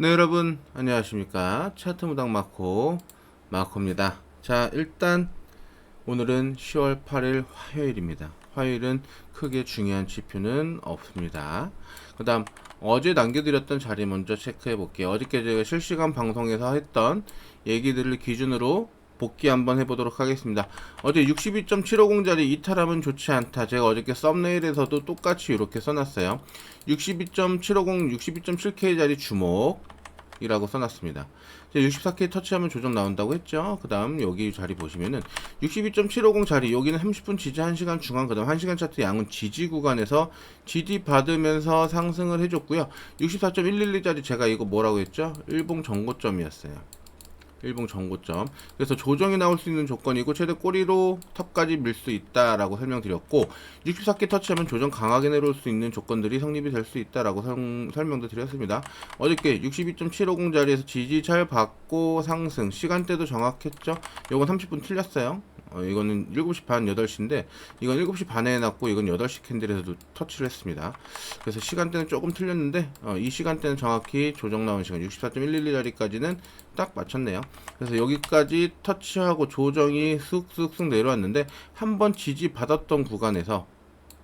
네 여러분 안녕하십니까? 차트 무당 마코 마코입니다. 자 일단 오늘은 10월 8일 화요일입니다. 화요일은 크게 중요한 지표는 없습니다. 그 다음 어제 남겨드렸던 자리 먼저 체크해 볼게요. 어저께 제가 실시간 방송에서 했던 얘기들을 기준으로 복귀 한번 해보도록 하겠습니다. 어제 62.750짜리 이탈하면 좋지 않다. 제가 어저께 썸네일에서도 똑같이 이렇게 써놨어요. 62.750, 62.7K짜리 주목이라고 써놨습니다. 64K 터치하면 조정 나온다고 했죠. 그 다음 여기 자리 보시면은 62.750 자리 여기는 30분 지지 1시간 중앙 그 다음 1시간 차트 양은 지지 구간에서 GD 받으면서 상승을 해줬고요. 64.112짜리 제가 이거 뭐라고 했죠? 일봉 정고점이었어요. 일봉 정고점. 그래서 조정이 나올 수 있는 조건이고 최대 꼬리로 탑까지 밀 수 있다라고 설명드렸고 64개 터치하면 조정 강하게 내려올 수 있는 조건들이 성립이 될 수 있다라고 설, 설명도 드렸습니다. 어저께 62.750 자리에서 지지 잘 받고 상승 시간대도 정확했죠. 요건 30분 틀렸어요. 어, 이거는 7시 반 8시인데 이건 7시 반에 해놨고 이건 8시 캔들에서도 터치를 했습니다. 그래서 시간대는 조금 틀렸는데 어, 이 시간대는 정확히 조정 나온 시간 64.112자리까지는 딱 맞췄네요. 그래서 여기까지 터치하고 조정이 쑥쑥쑥 내려왔는데 한 번 지지 받았던 구간에서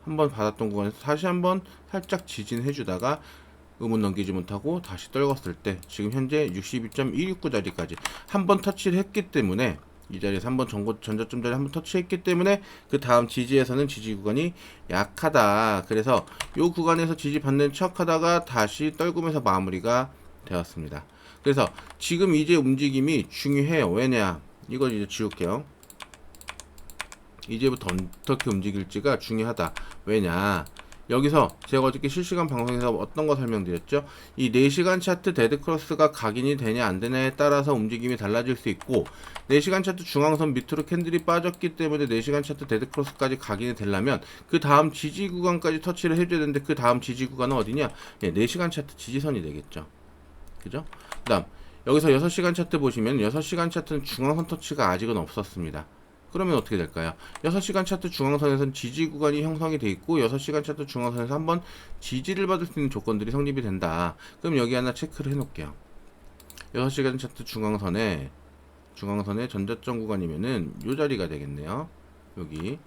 한 번 받았던 구간에서 다시 한 번 살짝 지진해 주다가 의문 넘기지 못하고 다시 떨궜을 때 지금 현재 62.169 자리까지 한 번 터치를 했기 때문에 이 자리에서 한번 전고 전저점 자리 한번 터치했기 때문에 그 다음 지지에서는 지지 구간이 약하다. 그래서 요 구간에서 지지 받는 척 하다가 다시 떨구면서 마무리가 되었습니다. 그래서 지금 이제 움직임이 중요해요. 왜냐? 이걸 이제 지울게요. 이제부터 어떻게 움직일지가 중요하다. 왜냐? 여기서 제가 어저께 실시간 방송에서 어떤 거 설명드렸죠? 이 4시간 차트 데드크로스가 각인이 되냐 안 되냐에 따라서 움직임이 달라질 수 있고 4시간 차트 중앙선 밑으로 캔들이 빠졌기 때문에 4시간 차트 데드크로스까지 각인이 되려면 그 다음 지지 구간까지 터치를 해줘야 되는데 그 다음 지지 구간은 어디냐? 예, 4시간 차트 지지선이 되겠죠. 그죠? 그 다음 여기서 6시간 차트 보시면 6시간 차트는 중앙선 터치가 아직은 없었습니다. 그러면 어떻게 될까요? 6시간 차트 중앙선에선 지지 구간이 형성이 돼 있고 6시간 차트 중앙선에서 한번 지지를 받을 수 있는 조건들이 성립이 된다. 그럼 여기 하나 체크를 해 놓을게요. 6시간 차트 중앙선에 중앙선의 전저점 구간이면은 요 자리가 되겠네요. 여기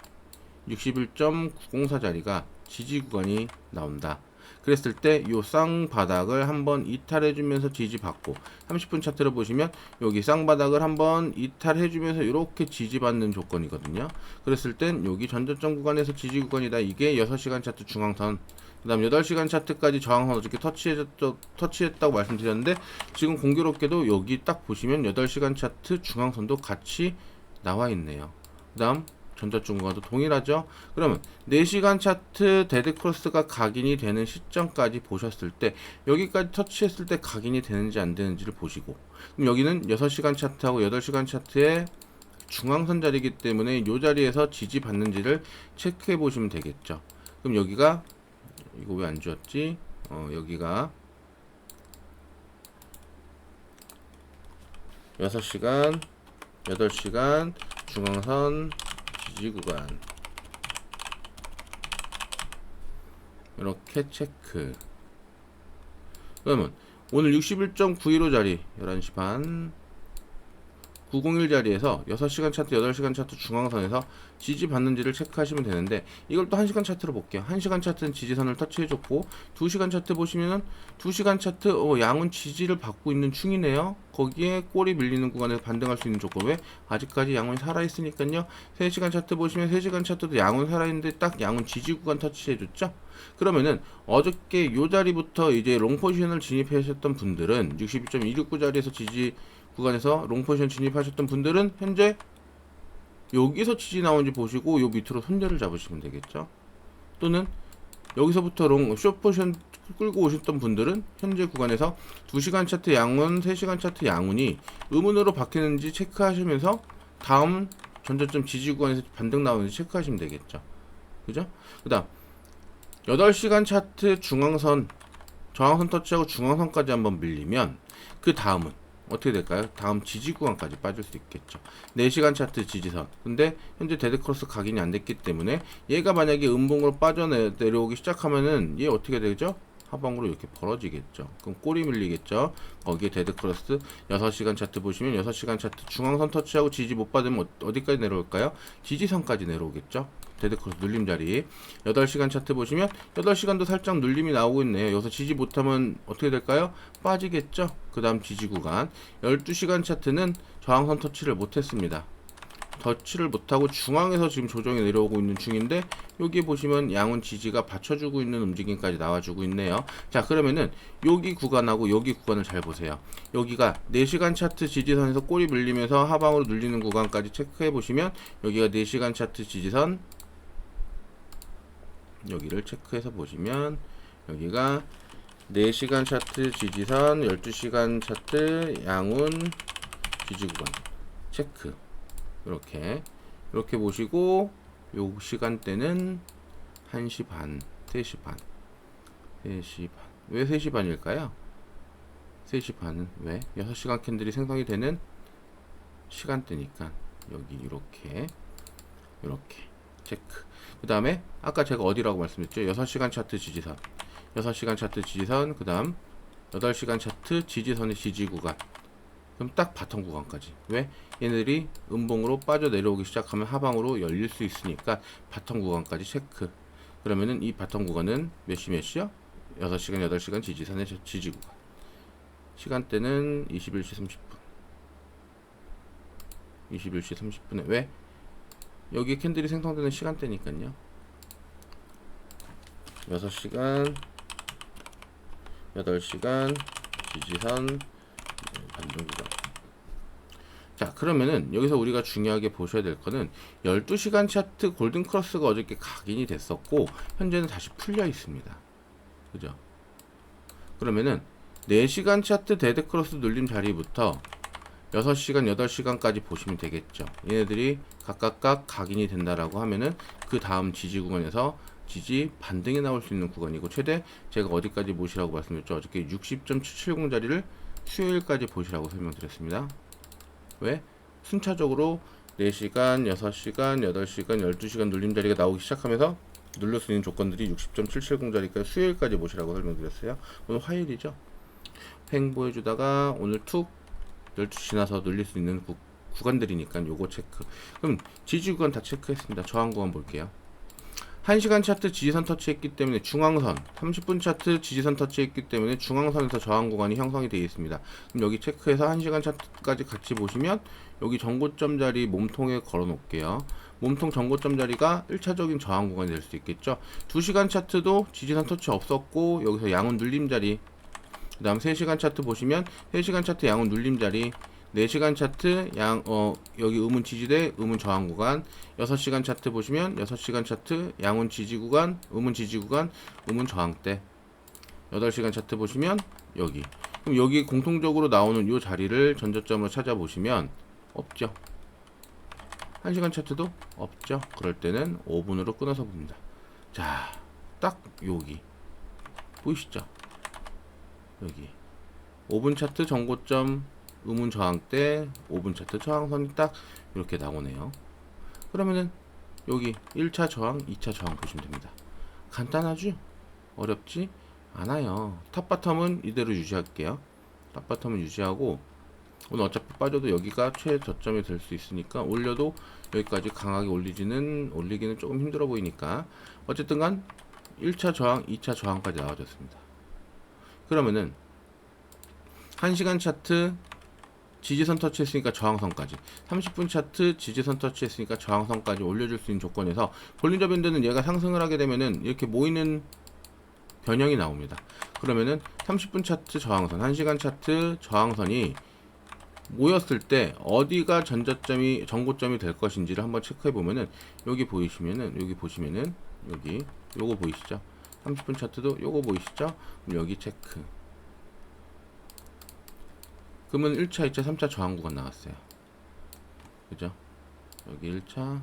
61.904 자리가 지지 구간이 나온다. 그랬을 때요 쌍바닥을 한번 이탈해주면서 지지받고 30분 차트를 보시면 여기 쌍바닥을 한번 이탈해주면서 이렇게 지지받는 조건이거든요. 그랬을 땐 여기 전저점 구간에서 지지 구간이다. 이게 6시간 차트 중앙선 그 다음 8시간 차트까지 저항선 어저께 터치했죠, 터치했다고 말씀드렸는데 지금 공교롭게도 여기 딱 보시면 8시간 차트 중앙선도 같이 나와 있네요. 그 다음 전자중과도 동일하죠. 그러면 4시간 차트 데드크로스가 각인이 되는 시점까지 보셨을 때 여기까지 터치했을 때 각인이 되는지 안 되는지를 보시고 그럼 여기는 6시간 차트하고 8시간 차트의 중앙선 자리이기 때문에 이 자리에서 지지 받는지를 체크해 보시면 되겠죠. 그럼 여기가 이거 왜안 주었지? 어, 여기가 6시간, 8시간, 중앙선, 지지 구간 이렇게 체크. 그러면 오늘 61.915 자리 11시 반 901 자리에서 6시간 차트, 8시간 차트 중앙선에서 지지 받는지를 체크하시면 되는데 이걸 또 1시간 차트로 볼게요. 1시간 차트는 지지선을 터치해줬고 2시간 차트 보시면은 2시간 차트 어, 양은 지지를 받고 있는 중이네요. 거기에 꼬리 밀리는 구간에서 반등할 수 있는 조건 왜 아직까지 양은 살아있으니까요. 3시간 차트 보시면 3시간 차트도 양은 살아있는데 딱 양은 지지 구간 터치해줬죠. 그러면은 어저께 요 자리부터 이제 롱 포지션을 진입하셨던 분들은 62.269 자리에서 지지 구간에서 롱 포지션 진입하셨던 분들은 현재 여기서 지지 나온지 보시고 요 밑으로 손절을 잡으시면 되겠죠. 또는 여기서부터 롱 숏 포지션 끌고 오셨던 분들은 현재 구간에서 2시간 차트 양운, 3시간 차트 양운이 의문으로 바뀌는지 체크하시면서 다음 전저점 지지 구간에서 반등 나오는지 체크하시면 되겠죠. 그죠? 그 다음 8시간 차트 중앙선 저항선 터치하고 중앙선까지 한번 밀리면 그 다음은 어떻게 될까요? 다음 지지 구간까지 빠질 수 있겠죠. 4시간 차트 지지선. 근데 현재 데드크로스 각인이 안 됐기 때문에 얘가 만약에 음봉으로 빠져 내려오기 시작하면은 얘 어떻게 되죠? 하방으로 이렇게 벌어지겠죠. 그럼 꼬리 밀리겠죠. 거기에 데드 크로스 6시간 차트 보시면 6시간 차트 중앙선 터치하고 지지 못 받으면 어- 어디까지 내려올까요? 지지선까지 내려오겠죠. 데드 크로스 눌림 자리 8시간 차트 보시면 8시간도 살짝 눌림이 나오고 있네요. 여기서 지지 못하면 어떻게 될까요? 빠지겠죠. 그 다음 지지 구간 12시간 차트는 저항선 터치를 못했습니다. 터치를 못하고 중앙에서 지금 조정이 내려오고 있는 중인데 여기 보시면 양은 지지가 받쳐주고 있는 움직임까지 나와주고 있네요. 자 그러면은 여기 구간하고 여기 구간을 잘 보세요. 여기가 4시간 차트 지지선에서 꼬리 물리면서 하방으로 눌리는 구간까지 체크해 보시면 여기가 4시간 차트 지지선 여기를 체크해서 보시면 여기가 4시간 차트 지지선 12시간 차트 양운 지지 구간 체크 이렇게 이렇게 보시고 요 시간대는 1시 반, 3시 반, 3시 반. 왜 3시 반일까요? 3시 반은 왜? 6시간 캔들이 생성이 되는 시간대니까 여기 이렇게 이렇게 체크. 그 다음에 아까 제가 어디라고 말씀드렸죠? 6시간 차트 지지선 6시간 차트 지지선 그 다음 8시간 차트 지지선의 지지 구간 그럼 딱 바텀 구간까지 왜? 얘네들이 음봉으로 빠져 내려오기 시작하면 하방으로 열릴 수 있으니까 바텀 구간까지 체크 그러면은 이 바텀 구간은 몇 시 몇 시요? 6시간 8시간 지지선의 저- 지지 구간 시간대는 21시 30분 21시 30분에 왜? 여기 캔들이 생성되는 시간대니까요 6시간 8시간 지지선 구간 자. 그러면은 여기서 우리가 중요하게 보셔야 될 거는 12시간 차트 골든 크로스가 어저께 각인이 됐었고 현재는 다시 풀려 있습니다. 그죠? 그러면은 4시간 차트 데드 크로스 눌림 자리부터 6시간 8시간까지 보시면 되겠죠. 얘네들이 각각각 각인이 된다라고 하면은 그 다음 지지 구간에서 지지 반등이 나올 수 있는 구간이고 최대 제가 어디까지 보시라고 말씀드렸죠? 어저께 60.770 자리를 수요일까지 보시라고 설명드렸습니다 왜? 순차적으로 4시간, 6시간, 8시간, 12시간 눌림 자리가 나오기 시작하면서 누를 수 있는 조건들이 60.770 자리까지 수요일까지 보시라고 설명드렸어요. 오늘 화요일이죠. 횡 보여주다가 오늘 툭 12시 지나서 눌릴 수 있는 구, 구간들이니까 요거 체크. 그럼 지지 구간 다 체크했습니다. 저항 구간 볼게요. 1시간 차트 지지선 터치했기 때문에 중앙선 30분 차트 지지선 터치했기 때문에 중앙선에서 저항 구간이 형성이 되어 있습니다. 그럼 여기 체크해서 1시간 차트까지 같이 보시면 여기 전고점 자리 몸통에 걸어 놓을게요. 몸통 전고점 자리가 1차적인 저항 구간이 될 수 있겠죠. 2시간 차트도 지지선 터치 없었고 여기서 양은 눌림 자리 그 다음 3시간 차트 보시면 3시간 차트 양은 눌림 자리 4시간 차트 양, 어, 여기 음운 지지대, 음운 저항 구간. 6시간 차트 보시면 6시간 차트 양운 지지 구간, 음운 지지 구간, 음운 저항대. 8시간 차트 보시면 여기. 그럼 여기 공통적으로 나오는 요 자리를 전저점으로 찾아보시면 없죠. 1시간 차트도 없죠. 그럴 때는 5분으로 끊어서 봅니다. 자딱 여기. 보이시죠? 여기. 5분 차트 전고점 음운 저항대 5분 차트 저항선이 딱 이렇게 나오네요. 그러면은 여기 1차 저항 2차 저항 보시면 됩니다. 간단하죠? 어렵지 않아요. 탑바텀은 이대로 유지할게요. 탑바텀은 유지하고 오늘 어차피 빠져도 여기가 최저점이 될 수 있으니까 올려도 여기까지 강하게 올리지는 올리기는 조금 힘들어 보이니까. 어쨌든 간 1차 저항 2차 저항까지 나와줬습니다. 그러면은 1시간 차트 지지선 터치했으니까 저항선까지. 30분 차트 지지선 터치했으니까 저항선까지 올려줄 수 있는 조건에서 볼린저 밴드는 얘가 상승을 하게 되면은 이렇게 모이는 변형이 나옵니다. 그러면은 30분 차트 저항선 1시간 차트 저항선이 모였을 때 어디가 전저점이 전고점이 될 것인지를 한번 체크해 보면은 여기 보이시면은 여기 보시면은 여기 요거 보이시죠? 30분 차트도 요거 보이시죠? 여기 체크 그러면 1차, 2차, 3차 저항 구간 나왔어요. 그죠? 여기 1차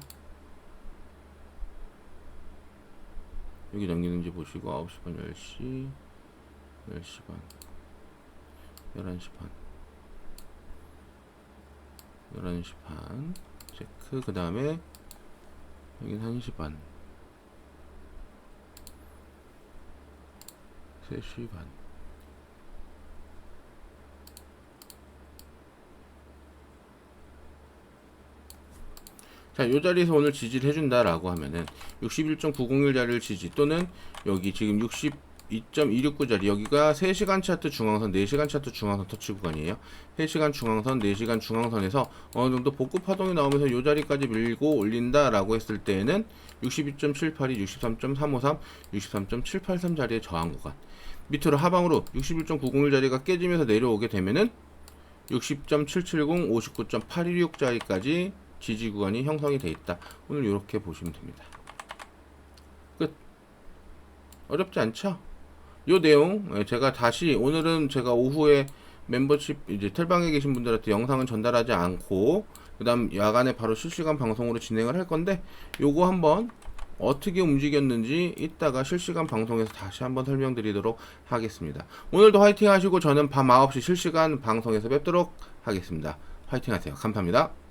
여기 넘기는지 보시고 9시 반, 10시 10시 반 11시 반 11시 반 체크 그 다음에 여긴 1시 반 3시 반. 자, 요 자리에서 오늘 지지를 해준다라고 하면은 61.901 자리를 지지 또는 여기 지금 62.269 자리 여기가 3시간 차트 중앙선, 4시간 차트 중앙선 터치 구간이에요. 3시간 중앙선, 4시간 중앙선에서 어느 정도 복구 파동이 나오면서 요 자리까지 밀고 올린다라고 했을 때에는 62.782, 63.353, 63.783 자리의 저항 구간. 밑으로 하방으로 61.901 자리가 깨지면서 내려오게 되면은 60.770, 59.816 자리까지 지지 구간이 형성이 돼 있다. 오늘 이렇게 보시면 됩니다. 끝. 어렵지 않죠? 요 내용 예, 제가 다시 오늘은 제가 오후에 멤버십 이제 텔방에 계신 분들한테 영상은 전달하지 않고 그다음 야간에 바로 실시간 방송으로 진행을 할 건데 요거 한번 어떻게 움직였는지 이따가 실시간 방송에서 다시 한번 설명드리도록 하겠습니다. 오늘도 화이팅 하시고 저는 밤 9시 실시간 방송에서 뵙도록 하겠습니다. 화이팅 하세요. 감사합니다.